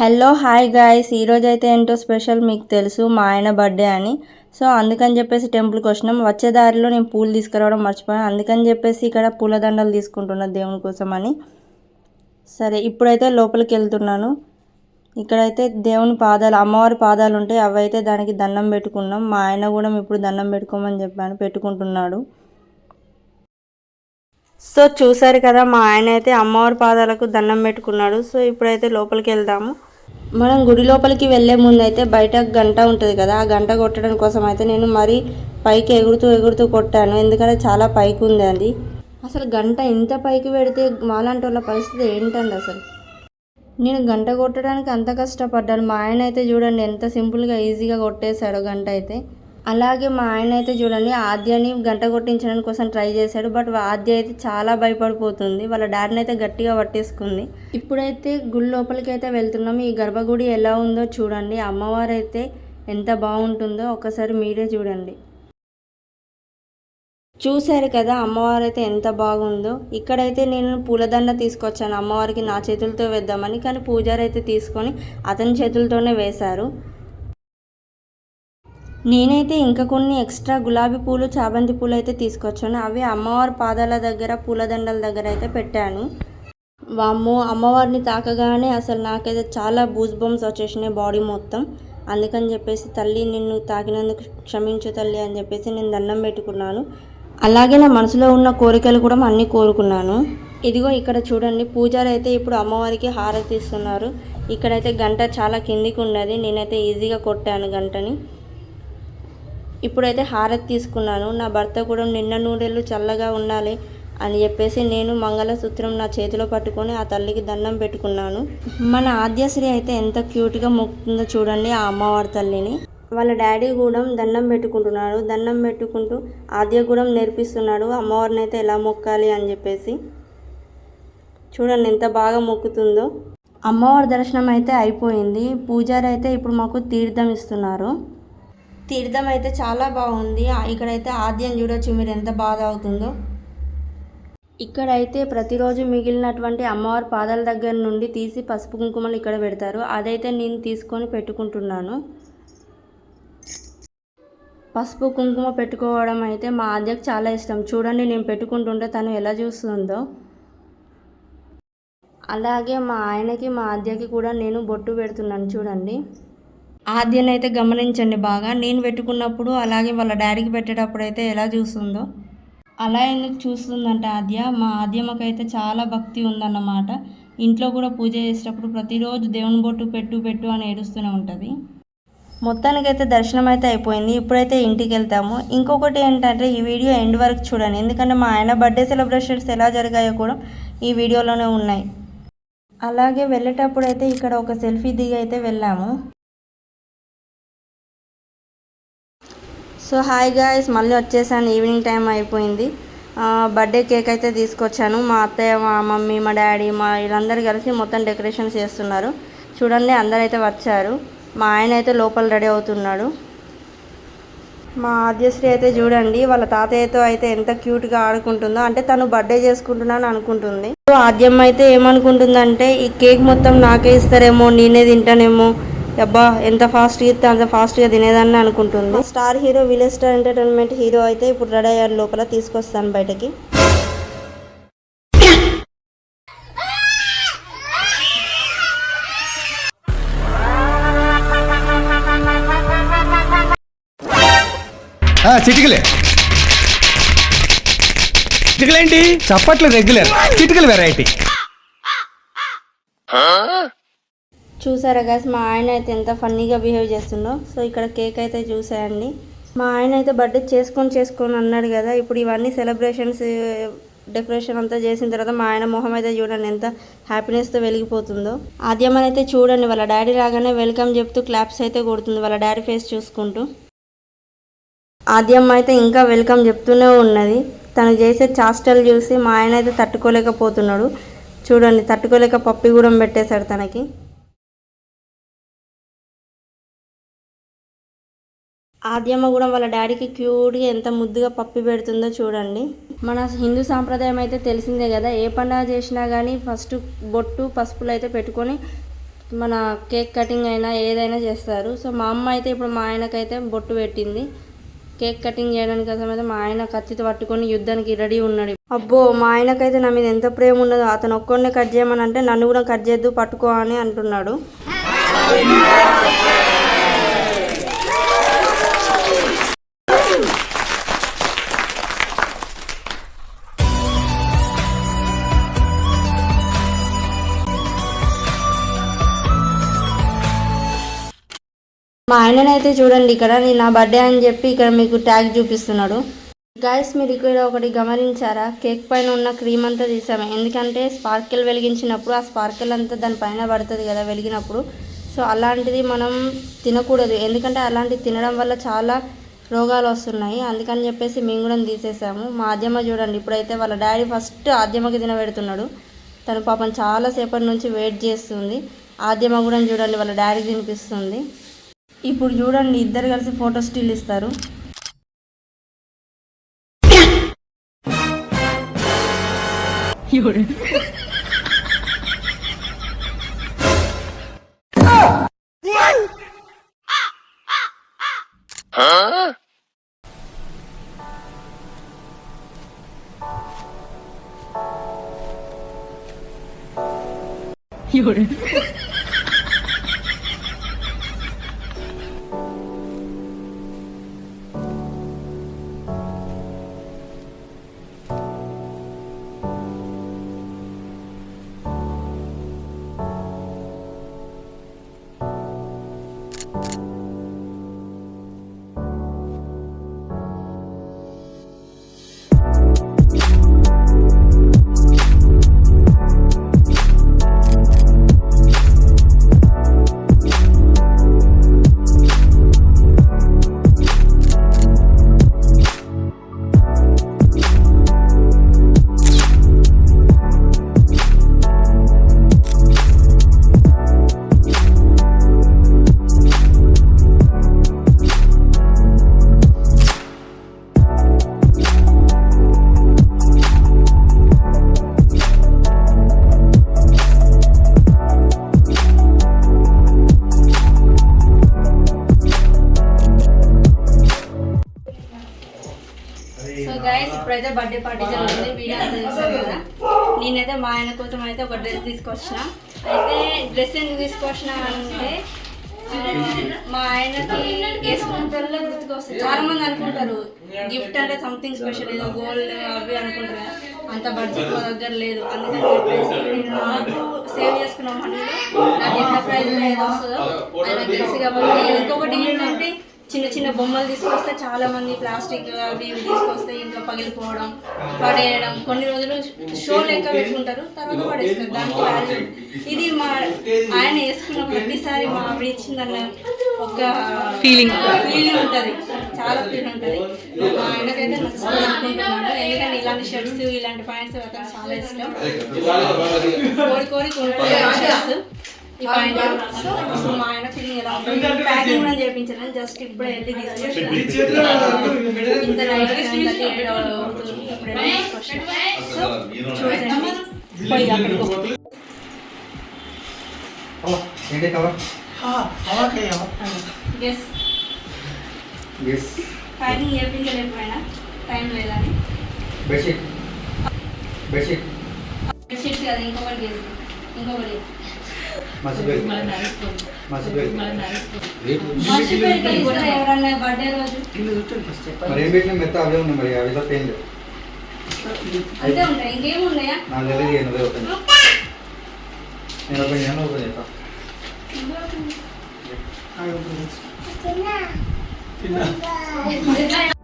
Hello hi guys. ఈరోజు అయితే ఏంటో స్పెషల్ మీకు తెలుసు మా ఆయన బర్త్డే అని. సో అందుకని చెప్పేసి టెంపుల్కి వచ్చినాం. వచ్చే దారిలో నేను పూలు తీసుకురావడం మర్చిపోయాను. అందుకని చెప్పేసి ఇక్కడ పూలదండలు తీసుకుంటున్నా దేవుని కోసం అని. సరే ఇప్పుడైతే లోపలికి వెళ్తున్నాను. ఇక్కడైతే దేవుని పాదాలు అమ్మవారి పాదాలు ఉంటాయి. అవి అయితే దానికి దండం పెట్టుకున్నాం. మా ఆయన కూడా ఇప్పుడు దండం పెట్టుకోమని చెప్పాను. పెట్టుకుంటున్నాడు. సో చూసారు కదా మా ఆయన అయితే అమ్మవారి పాదాలకు దండం పెట్టుకున్నాడు. సో ఇప్పుడైతే లోపలికి వెళ్దాము. మనం గుడి లోపలికి వెళ్ళే ముందు అయితే బయట గంట ఉంటుంది కదా ఆ గంట కొట్టడం కోసం అయితే నేను మరీ పైకి ఎగురుతూ ఎగురుతూ కొట్టాను. ఎందుకంటే చాలా పైకి ఉంది అది అసలు గంట ఇంత పైకి పెడితే మాలాంటి వాళ్ళ పరిస్థితి ఏంటండి అసలు? నేను గంట కొట్టడానికి అంత కష్టపడ్డాను. మా ఆయన అయితే చూడండి ఎంత సింపుల్గా ఈజీగా కొట్టేశాడు గంట అయితే. అలాగే మా ఆయన అయితే చూడండి ఆద్యని గంట కొట్టించడానికి కోసం ట్రై చేశాడు బట్ ఆద్య అయితే చాలా భయపడిపోతుంది. వాళ్ళ డాడీని అయితే గట్టిగా పట్టేసుకుంది. ఇప్పుడైతే గుడి లోపలికి అయితే వెళ్తున్నాం. ఈ గర్భగుడి ఎలా ఉందో చూడండి. అమ్మవారు అయితే ఎంత బాగుంటుందో ఒకసారి మీరే చూడండి. చూశారు కదా అమ్మవారు అయితే ఎంత బాగుందో. ఇక్కడైతే నేను పూలదండ తీసుకొచ్చాను. అమ్మవారికి నా చేతులతో వేద్దామని కానీ పూజారి అయితే తీసుకొని అతని చేతులతోనే వేశారు. నేనైతే ఇంకా కొన్ని ఎక్స్ట్రా గులాబీ పూలు చామంతి పూలు అయితే తీసుకొచ్చాను. అవి అమ్మవారి పాదాల దగ్గర పూలదండల దగ్గర అయితే పెట్టాను. వామ్మో అమ్మవారిని తాకగానే అసలు నాకైతే చాలా బూజ్ బంప్స్ వచ్చేసినాయి బాడీ మొత్తం. అందుకని చెప్పేసి తల్లి నిన్ను తాకినందుకు క్షమించు తల్లి అని చెప్పేసి నేను దండం పెట్టుకున్నాను. అలాగే నా మనసులో ఉన్న కోరికలు కూడా అన్నీ కోరుకున్నాను. ఇదిగో ఇక్కడ చూడండి పూజారి అయితే ఇప్పుడు అమ్మవారికి హారతి ఇస్తున్నారు. ఇక్కడైతే గంట చాలా కిందికి ఉన్నది. నేనైతే ఈజీగా కొట్టాను గంటని. ఇప్పుడైతే హారతి తీసుకున్నాను. నా భర్త కూడా నిన్న నూనెలు చల్లగా ఉండాలి అని చెప్పేసి నేను మంగళసూత్రం నా చేతిలో పట్టుకొని ఆ తల్లికి దండం పెట్టుకున్నాను. మన ఆద్యశ్రీ అయితే ఎంత క్యూట్గా మొక్కుతుందో చూడండి ఆ అమ్మవారి తల్లిని. వాళ్ళ డాడీ కూడా దండం పెట్టుకుంటున్నాడు. దండం పెట్టుకుంటూ ఆద్య కూడా నేర్పిస్తున్నాడు. అమ్మవారిని అయితే ఎలా మొక్కాలి అని చెప్పేసి. చూడండి ఎంత బాగా మొక్కుతుందో. అమ్మవారి దర్శనం అయితే అయిపోయింది. పూజారి అయితే ఇప్పుడు మాకు తీర్థం ఇస్తున్నారు. తీర్థం అయితే చాలా బాగుంది. ఇక్కడైతే ఆద్యం చూడొచ్చు మీరు ఎంత బాధ అవుతుందో. ఇక్కడైతే ప్రతిరోజు మిగిలినటువంటి అమ్మవారి పాదాల దగ్గర నుండి తీసి పసుపు కుంకుమలు ఇక్కడ పెడతారు. అదైతే నేను తీసుకొని పెట్టుకుంటున్నాను. పసుపు కుంకుమ పెట్టుకోవడం అయితే మా ఆద్యకు చాలా ఇష్టం. చూడండి నేను పెట్టుకుంటుంటే తను ఎలా చూస్తుందో. అలాగే మా ఆయనకి మా ఆద్యకి కూడా నేను బొట్టు పెడుతున్నాను. చూడండి. ఆద్యని అయితే గమనించండి బాగా. నేను పెట్టుకున్నప్పుడు అలాగే వాళ్ళ డాడీకి పెట్టేటప్పుడు అయితే ఎలా చూస్తుందో. అలా ఎందుకు చూస్తుందంటే ఆద్య మా ఆద్యమ్మకైతే చాలా భక్తి ఉందన్నమాట. ఇంట్లో కూడా పూజ చేసేటప్పుడు ప్రతిరోజు దేవుని బొట్టు పెట్టు పెట్టు అని ఏడుస్తూనే ఉంటుంది. మొత్తానికైతే దర్శనం అయితే అయిపోయింది. ఇప్పుడైతే ఇంటికి వెళ్తాము ఇంకొకటి ఏంటంటే ఈ వీడియో ఎండ్ వరకు చూడండి. ఎందుకంటే మా ఆయన బర్త్డే సెలబ్రేషన్స్ ఎలా జరిగాయో కూడా ఈ వీడియోలోనే ఉన్నాయి. అలాగే వెళ్ళేటప్పుడు అయితే ఇక్కడ ఒక సెల్ఫీ దిగి అయితే వెళ్ళాము. సో హాయ్ గాయస్ మళ్ళీ వచ్చేసాను. ఈవినింగ్ టైం అయిపోయింది. బర్త్డే కేక్ అయితే తీసుకొచ్చాను. మా అత్తయ్య మా మమ్మీ మా డాడీ మా వీళ్ళందరూ కలిసి మొత్తం డెకరేషన్స్ చేస్తున్నారు. చూడండి అందరూ అయితే వచ్చారు. మా ఆయన అయితే లోపల రెడీ అవుతున్నాడు. మా ఆద్యశ్రీ అయితే చూడండి వాళ్ళ తాతయ్యతో అయితే ఎంత క్యూట్గా ఆడుకుంటుందో. అంటే తను బర్త్డే చేసుకుంటున్నాను అనుకుంటుంది. సో ఆద్యం అయితే ఏమనుకుంటుందంటే ఈ కేక్ మొత్తం నాకే ఇస్తారేమో నేనే తింటానేమో అబ్బా ఎంత ఫాస్ట్గా ఇస్తే అంత ఫాస్ట్గా తినేదాన్ని అనుకుంటుంది. Star hero village star entertainment hero అయితే ఇప్పుడు రెడీ అయ్యారు లోపల తీసుకొస్తాను బయటకి. ఆ, చిటికలే. చిటికలేంటి? చప్పట్లు రెగ్యులర్ చిటికలు వెరైటీ చూసారా గ్యాస్ మా ఆయన అయితే ఎంత ఫన్నీగా బిహేవ్ చేస్తుండో. సో ఇక్కడ కేక్ అయితే చూసేయండి. మా ఆయన అయితే బర్త్డే చేసుకొని చేసుకొని అన్నాడు కదా ఇప్పుడు ఇవన్నీ సెలబ్రేషన్స్ డెకరేషన్ అంతా చేసిన తర్వాత మా ఆయన మొహం అయితే చూడండి ఎంత హ్యాపీనెస్తో వెలిగిపోతుందో. ఆద్యమని అయితే చూడండి వాళ్ళ డాడీ రాగానే వెల్కమ్ చెప్తూ క్లాప్స్ అయితే కొడుతుంది వాళ్ళ డాడీ ఫేస్ చూసుకుంటూ. ఆద్యమ్మ అయితే ఇంకా వెల్కమ్ చెప్తూనే ఉన్నది. తను చేసే చాస్టల్ చూసి మా ఆయన అయితే తట్టుకోలేకపోతున్నాడు. చూడండి తట్టుకోలేక పప్పి కూడా పెట్టేశాడు తనకి. ఆద్యమ్మ కూడా వాళ్ళ డాడీకి క్యూట్గా ఎంత ముద్దుగా పప్పి పెడుతుందో చూడండి. మన హిందూ సాంప్రదాయం అయితే తెలిసిందే కదా ఏ పండుగ చేసినా కానీ ఫస్ట్ బొట్టు పసుపులు అయితే పెట్టుకొని మన కేక్ కటింగ్ అయినా ఏదైనా చేస్తారు. సో మా అమ్మ అయితే ఇప్పుడు మా ఆయనకైతే బొట్టు పెట్టింది. కేక్ కటింగ్ చేయడానికి కోసం అయితే మా ఆయన కత్తితో పట్టుకొని యుద్ధానికి రెడీ ఉన్నాడు. అబ్బో మా ఆయనకైతే నా మీద ఎంత ప్రేమ ఉన్నదో అతను ఒక్కడినే కట్ చేయమని అంటే నన్ను కూడా కట్ చేద్దు పట్టుకో అని అంటున్నాడు. మా ఆయననైతే చూడండి ఇక్కడ నేను నా బర్త్డే అని చెప్పి ఇక్కడ మీకు ట్యాగ్ చూపిస్తున్నాడు. గాయస్ మీరు ఇక్కడ ఒకటి గమనించారా? కేక్ పైన ఉన్న క్రీమ్ అంతా తీసాము. ఎందుకంటే స్పార్కిల్ వెలిగించినప్పుడు ఆ స్పార్కిల్ అంతా దానిపైన పడుతుంది కదా వెలిగినప్పుడు. సో అలాంటిది మనం తినకూడదు. ఎందుకంటే అలాంటిది తినడం వల్ల చాలా రోగాలు వస్తున్నాయి. అందుకని చెప్పేసి మేము కూడా తీసేసాము. మా ఆద్యమ్మ చూడండి ఇప్పుడైతే వాళ్ళ డాడీ ఫస్ట్ ఆద్యమ్మకి తినబెడుతున్నాడు తను పాపం చాలా సేపటి నుంచి వెయిట్ చేస్తుంది. ఆద్యమ్మ కూడా చూడండి వాళ్ళ డాడీకి తినిపిస్తుంది. ఇప్పుడు చూడండి ఇద్దరు కలిసి ఫోటో స్టిల్ ఇస్తారు. సో వీడియో కదా. నేనైతే మా ఆయన కోసం అయితే ఒక డ్రెస్ తీసుకొచ్చిన. అయితే డ్రెస్ ఎందుకు తీసుకొచ్చిన అంటే మా ఆయనకి వేసుకుంటారో గుర్తుకొస్తుంది చాలా మంది అనుకుంటారు గిఫ్ట్ అంటే సంథింగ్ స్పెషల్ ఏదో గోల్డ్ అవి అనుకుంటారు. అంత బడ్జెట్ మా దగ్గర లేదు. అందుకని నాకు సేవ్ చేసుకున్న మనీలో నాకు ఎంత ప్రైస్ ఏదో వస్తుందో ఆయన తెలుసు కాబట్టి. ఇంకొకటి ఏంటంటే చిన్న చిన్న బొమ్మలు తీసుకొస్తే చాలా మంది ప్లాస్టిక్ అవి ఇవి తీసుకొస్తే ఇంట్లో పగిలిపోవడం పడేయడం. కొన్ని రోజులు షో లెక్క పెట్టుకుంటారు తర్వాత పడేస్తారు. దానికి వాల్యూ ఇది మా ఆయన వేసుకున్న ప్రతిసారి మా ఆవిడ ఇచ్చిందన్న ఒక ఫీలింగ్ ఫీలింగ్ ఉంటుంది. చాలా ఫీల్ ఉంటుంది. మా ఆయనకైతే నచ్చుతుంది అనుకుంటున్నాను. ఎందుకంటే ఇలాంటి షర్ట్స్ ఇలాంటి ప్యాంట్స్ అతను చాలా ఇష్టం. కోరి కోరి కొనుక్కోవాలి సో ఇప్పుడు మా ఆయన ఫీలింగ్ ఎలా ఉంటుంది ప్యాకింగ్ కూడా చేయించాను జస్ట్ ఇప్పుడే వెళ్ళి తీసుకొచ్చిన ఇంత నైట్ ఇంత ఇప్పుడే తీసుకొచ్చిన సో చూడండి. పోయి అక్కడికి పో. ఏంటి కవర్? Yes, ఎస్ ప్యాకింగ్ చేయించలేకపోయినా టైం లేదని. బెడ్షీట్ బెడ్షీట్ బెడ్షీట్స్ కదా ఇంకొకటి చేసి. ఇంకొకటి. మెత్త అవే ఉన్నాయి మరి అవి తప్ప ఏం లేవు అంతే ఉంటాయి ఇంకేం ఉన్నాయా నాకు తెలియదు ఏం లేదు ఓపెన్ నేను ఓపెన్ చేయను ఓపెన్ చేస్తా అందరికీ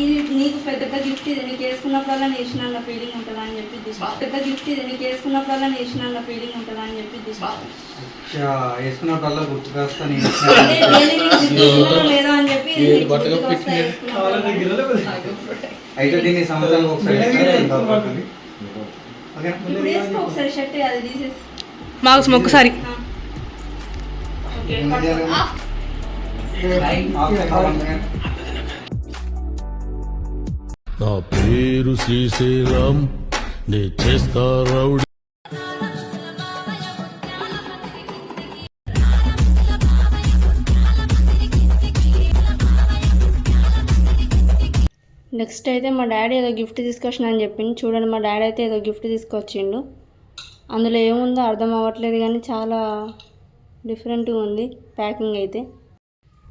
ఇది నీకు పెద్ద గిఫ్ట్ ఇది. నీకు వేసుకున్నప్పుడల్లా నేసిన అన్న ఫీలింగ్ ఉంటుందా అని చెప్పి తీసుకో. పెద్ద గిఫ్ట్ ఇది. నీకు వేసుకున్నప్పుడల్లా నేసిన అన్న ఫీలింగ్ ఉంటుందా అని చెప్పి వేసుకున్నప్పుడల్లా గుర్తుకొస్తా నేను. అదే daily నీకు gift ఇస్తున్నానో లేదో అని చెప్పి. అయితే దీన్ని సంవత్సరానికి ఒకసారి మాకు ఒక్కసారి. నా పేరు శ్రీశైలం నే చేస్తా రౌడీ. నెక్స్ట్ అయితే మా డాడీ ఏదో గిఫ్ట్ తీసుకొచ్చిన అని చెప్పింది చూడండి మా డాడీ అయితే ఏదో గిఫ్ట్ తీసుకొచ్చిండు. అందులో ఏముందో అర్థం అవ్వట్లేదు కానీ చాలా డిఫరెంట్గా ఉంది ప్యాకింగ్ అయితే.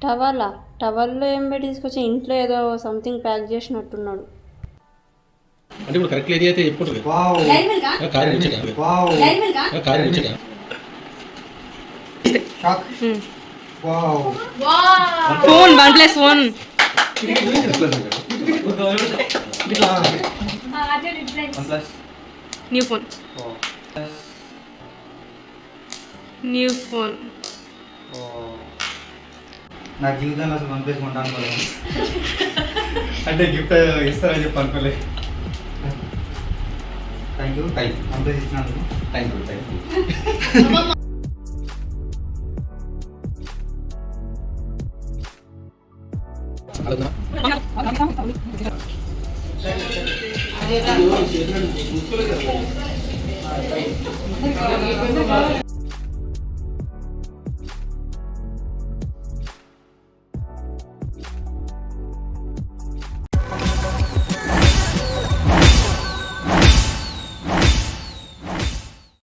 టవలా? టవల్లో ఏం పెట్టి తీసుకొచ్చి ఇంట్లో ఏదో సంథింగ్ ప్యాక్ చేసినట్టున్నాడు. అంటే ఇప్పుడు కరెక్ట్ ఏది అయితే చెప్పుకుంటుంది వావ్. కారు ముచ్చట వావ్. కారు ముచ్చట shock. Wow. Phone OnePlus phone new phone new phone నా జీవితంలో అసలు వన్ ప్లస్ అనుకోలేదు. అంటే గిఫ్ట్ ఇస్తారని చెప్పి అనుకోలేదు. Thank you thank you OnePlus ఇచ్చినందుకు. థ్యాంక్ యూ థ్యాంక్ యూ అదే